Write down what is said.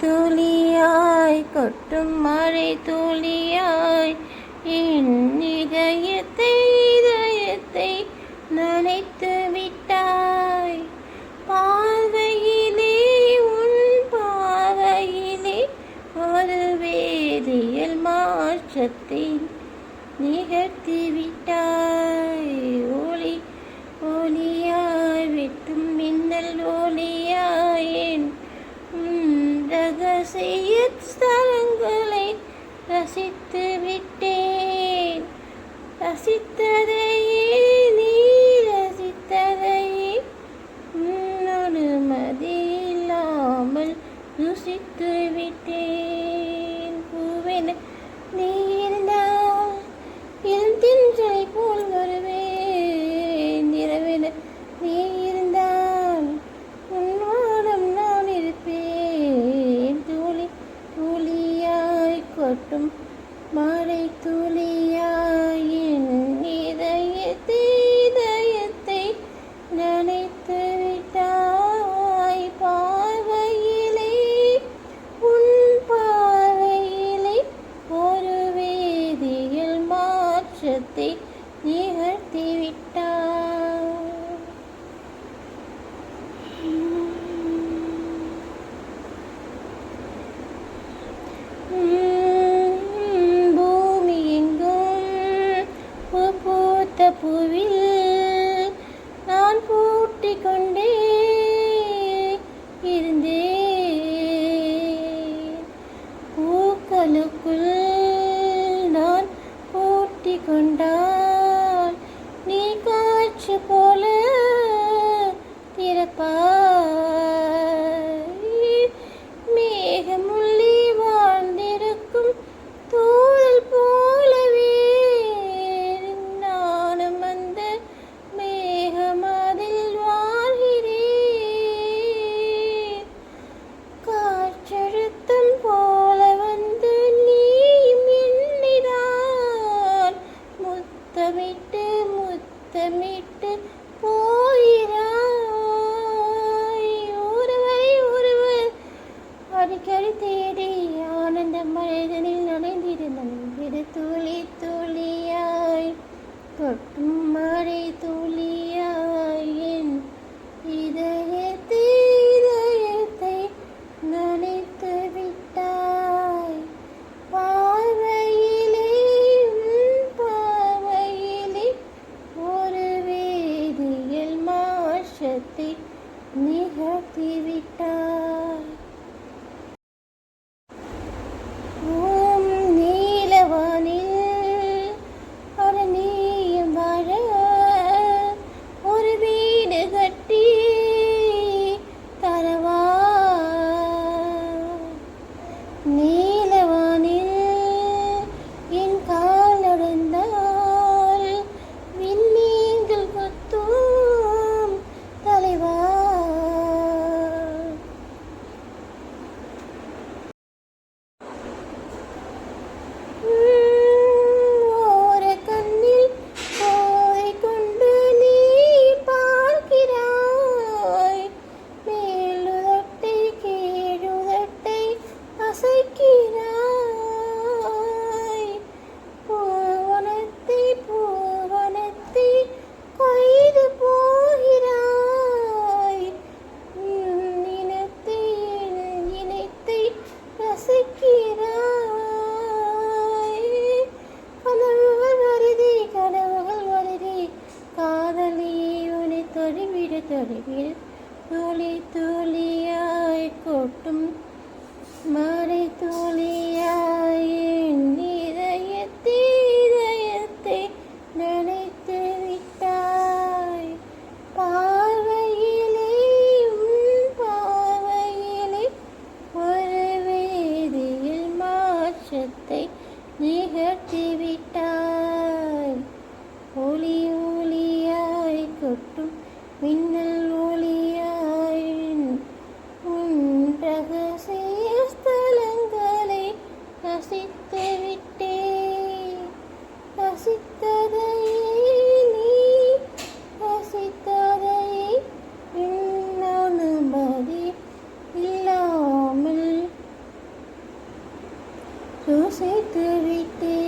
துளியாய் கொட்டும் மழை துளியாய் என் இதயத்தை இதயத்தை நனைத்து விட்டாய். பார்வையிலே உன் பார்வையிலே ஒரு வேதியியல் மாற்றத்தை நிகழ்த்தி விட்டாய். ஒளி ஒளியாய் வெட்டும் மின்னல் ஒளி ரசித்து விட்டேன் ரசித்ததையே அது துளி துளியாய் கொட்டும் மறை துளியாய் என் இதயத்தை இதயத்தை நனைத்து விட்டாய். பார்வையிலே பார்வையிலே ஒரு வேதியியல் மாற்றத்தை நிகழ்த்தி துளி துளியாய் கொட்டும் மறை துளியாய் நிதயத்தை இதயத்தை நினைத்து ரசித்ததையே நீ ரசித்ததையே நம்பதி இல்லாமல் யோசித்து விட்டேன்